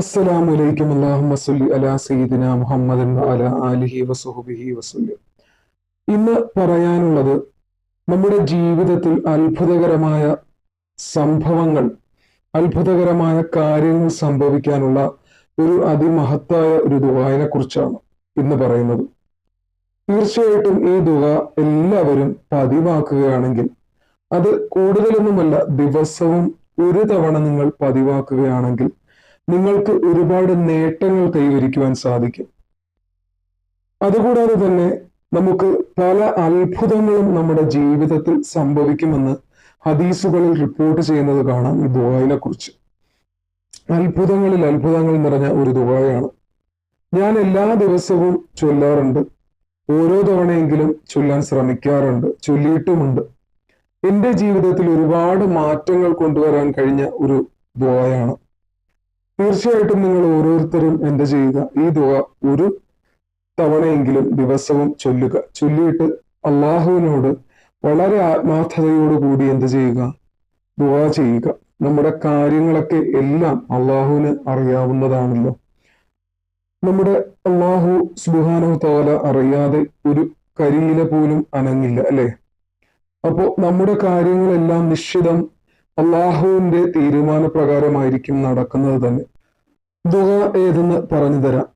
അസ്സലാമു അലൈക്കും അല്ലാഹുമ്മ സല്ലി അലാ സയ്യിദിന മുഹമ്മദൻ വഅല ആലിഹി വസുഹബിഹി വസല്ലം. ഇന്ന് പറയാനുള്ളത് നമ്മുടെ ജീവിതത്തിൽ അത്ഭുതകരമായ സംഭവങ്ങൾ അത്ഭുതകരമായ കാര്യങ്ങൾ സംഭവിക്കാനുള്ള ഒരു അതിമഹത്തായ ഒരു ദുവായനെ കുറിച്ചാണ് ഇന്ന് പറയുന്നത്. തീർച്ചയായിട്ടും ഈ ദുആ എല്ലാവരും പതിവാക്കുകയാണെങ്കിൽ അത് കൂടുതലൊന്നുമല്ല ദിവസവും ഒരു തവണ നിങ്ങൾ പതിവാക്കുകയാണെങ്കിൽ നിങ്ങൾക്ക് ഒരുപാട് നേട്ടങ്ങൾ കൈവരിക്കുവാൻ സാധിക്കും. അതുകൂടാതെ തന്നെ നമുക്ക് പല അത്ഭുതങ്ങളും നമ്മുടെ ജീവിതത്തിൽ സംഭവിക്കുമെന്ന് ഹദീസുകളിൽ റിപ്പോർട്ട് ചെയ്യുന്നത് കാണാം ഈ ദുബായിനെ കുറിച്ച് അത്ഭുതങ്ങളിൽ അത്ഭുതങ്ങൾ നിറഞ്ഞ ഒരു ദുബായാണ് ഞാൻ എല്ലാ ദിവസവും ചൊല്ലാറുണ്ട്. ഓരോ തവണയെങ്കിലും ചൊല്ലാൻ ശ്രമിക്കാറുണ്ട് ചൊല്ലിയിട്ടുമുണ്ട്. എന്റെ ജീവിതത്തിൽ ഒരുപാട് മാറ്റങ്ങൾ കൊണ്ടുവരാൻ കഴിഞ്ഞ ഒരു ദുബായാണ് തീർച്ചയായിട്ടും നിങ്ങൾ ഓരോരുത്തരും എന്ത് ചെയ്യുക? ഈ ദുവ ഒരു തവണയെങ്കിലും ദിവസവും ചൊല്ലുക. ചൊല്ലിയിട്ട് അള്ളാഹുവിനോട് വളരെ ആത്മാർത്ഥതയോട് കൂടി എന്ത് ചെയ്യുക? ദുവ ചെയ്യുക. നമ്മുടെ കാര്യങ്ങളൊക്കെ എല്ലാം അള്ളാഹുവിന് അറിയാവുന്നതാണല്ലോ. നമ്മുടെ അള്ളാഹു സുബാനോ തോല അറിയാതെ ഒരു കരിയില പോലും അനങ്ങില്ല അല്ലെ? അപ്പോ നമ്മുടെ കാര്യങ്ങളെല്ലാം നിശ്ചിതം അള്ളാഹുവിന്റെ തീരുമാനപ്രകാരമായിരിക്കും നടക്കുന്നത് തന്നെ. ദുഹ ഏതെന്ന് പറഞ്ഞു തരാം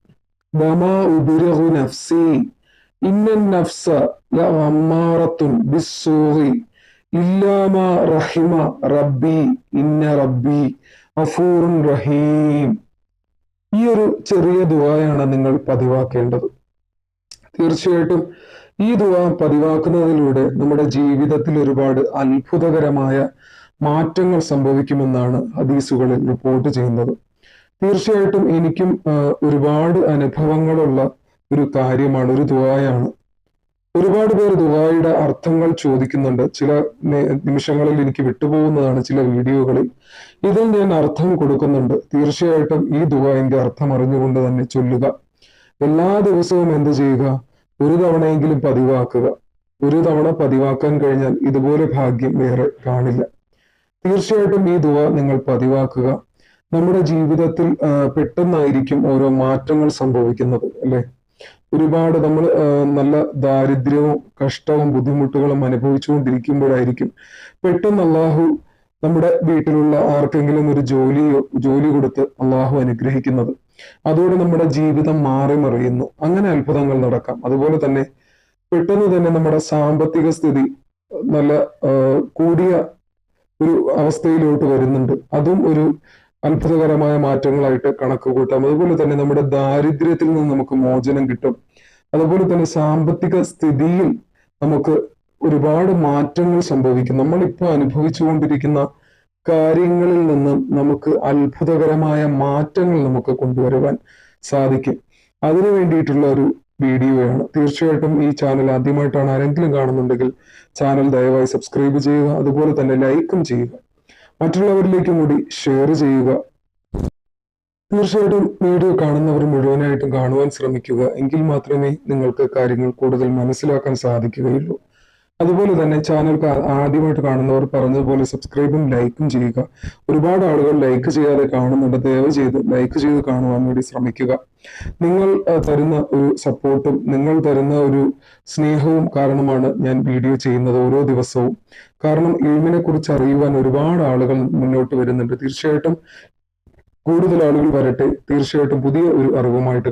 ഈ ഒരു ചെറിയ ദുവായാണ് നിങ്ങൾ പതിവാക്കേണ്ടത്. തീർച്ചയായിട്ടും ഈ ദുആ പതിവാക്കുന്നതിലൂടെ നമ്മുടെ ജീവിതത്തിൽ ഒരുപാട് അത്ഭുതകരമായ മാറ്റങ്ങൾ സംഭവിക്കുമെന്നാണ് ഹദീസുകളിൽ റിപ്പോർട്ട് ചെയ്യുന്നത്. തീർച്ചയായിട്ടും എനിക്കും ഒരുപാട് അനുഭവങ്ങളുള്ള ഒരു കാര്യമാണ് ഒരു ദുബായാണ് ഒരുപാട് പേർ ദുബായിയുടെ അർത്ഥങ്ങൾ ചോദിക്കുന്നുണ്ട്. ചില നിമിഷങ്ങളിൽ എനിക്ക് വിട്ടുപോകുന്നതാണ് ചില വീഡിയോകളിൽ. ഇതിൽ ഞാൻ അർത്ഥം കൊടുക്കുന്നുണ്ട്. തീർച്ചയായിട്ടും ഈ ദുബായിന്റെ അർത്ഥം അറിഞ്ഞുകൊണ്ട് തന്നെ ചൊല്ലുക. എല്ലാ ദിവസവും എന്ത് ചെയ്യുക? ഒരു തവണയെങ്കിലും പതിവാക്കുക. ഒരു തവണ പതിവാക്കാൻ കഴിഞ്ഞാൽ ഇതുപോലെ ഭാഗ്യം വേറെ കാണില്ല. തീർച്ചയായിട്ടും ഈ ദുവ നിങ്ങൾ പതിവാക്കുക. നമ്മുടെ ജീവിതത്തിൽ പെട്ടെന്നായിരിക്കും ഓരോ മാറ്റങ്ങൾ സംഭവിക്കുന്നത് അല്ലെ? ഒരുപാട് നമ്മൾ നല്ല ദാരിദ്ര്യവും കഷ്ടവും ബുദ്ധിമുട്ടുകളും അനുഭവിച്ചുകൊണ്ടിരിക്കുമ്പോഴായിരിക്കും പെട്ടെന്ന് അള്ളാഹു നമ്മുടെ വീട്ടിലുള്ള ആർക്കെങ്കിലും ഒരു ജോലിയോ ജോലി കൊടുത്ത് അള്ളാഹു അനുഗ്രഹിക്കുന്നത്. അതോടെ നമ്മുടെ ജീവിതം മാറി മറിയുന്നു. അങ്ങനെ അത്ഭുതങ്ങൾ നടക്കാം. അതുപോലെ തന്നെ പെട്ടെന്ന് തന്നെ നമ്മുടെ സാമ്പത്തിക സ്ഥിതി നല്ല കൂടിയ ഒരു അവസ്ഥയിലോട്ട് വരുന്നുണ്ട്. അതും ഒരു അത്ഭുതകരമായ മാറ്റങ്ങളായിട്ട് കണക്ക് കൂട്ടാം അതുപോലെ തന്നെ നമ്മുടെ ദാരിദ്ര്യത്തിൽ നിന്ന് നമുക്ക് മോചനം കിട്ടും. അതുപോലെ തന്നെ സാമ്പത്തിക സ്ഥിതിയിൽ നമുക്ക് ഒരുപാട് മാറ്റങ്ങൾ സംഭവിക്കും. നമ്മളിപ്പോൾ അനുഭവിച്ചുകൊണ്ടിരിക്കുന്ന കാര്യങ്ങളിൽ നിന്നും നമുക്ക് അത്ഭുതകരമായ മാറ്റങ്ങൾ നമുക്ക് കൊണ്ടുവരുവാൻ സാധിക്കും. അതിനു വേണ്ടിയിട്ടുള്ള ഒരു വീഡിയോയാണ് തീർച്ചയായിട്ടും ഈ ചാനൽ ആദ്യമായിട്ടാണ് ആരെങ്കിലും കാണുന്നുണ്ടെങ്കിൽ ചാനൽ ദയവായി സബ്സ്ക്രൈബ് ചെയ്യുക. അതുപോലെ തന്നെ ലൈക്കും ചെയ്യുക. മറ്റുള്ളവരിലേക്കും കൂടി ഷെയർ ചെയ്യുക. തീർച്ചയായിട്ടും വീഡിയോ കാണുന്നവർ മുഴുവനായിട്ടും കാണുവാൻ ശ്രമിക്കുക. എങ്കിൽ മാത്രമേ നിങ്ങൾക്ക് കാര്യങ്ങൾ കൂടുതൽ മനസ്സിലാക്കാൻ സാധിക്കുകയുള്ളൂ. അതുപോലെ തന്നെ ചാനൽ ആദ്യമായിട്ട് കാണുന്നവർ പറഞ്ഞതുപോലെ സബ്സ്ക്രൈബും ലൈക്കും ചെയ്യുക. ഒരുപാട് ആളുകൾ ലൈക്ക് ചെയ്യാതെ കാണുന്നുണ്ട്. ദയവ് ചെയ്ത് ലൈക്ക് ചെയ്ത് കാണുവാൻ വേണ്ടി ശ്രമിക്കുക. നിങ്ങൾ തരുന്ന ഒരു സപ്പോർട്ടും നിങ്ങൾ തരുന്ന ഒരു സ്നേഹവും കാരണമാണ് ഞാൻ വീഡിയോ ചെയ്യുന്നത് ഓരോ ദിവസവും. കാരണം ഇഴിമിനെ കുറിച്ച് അറിയുവാൻ ഒരുപാട് ആളുകൾ മുന്നോട്ട് വരുന്നുണ്ട്. തീർച്ചയായിട്ടും കൂടുതൽ ആളുകൾ വരട്ടെ. തീർച്ചയായിട്ടും പുതിയ ഒരു അറിവുമായിട്ട്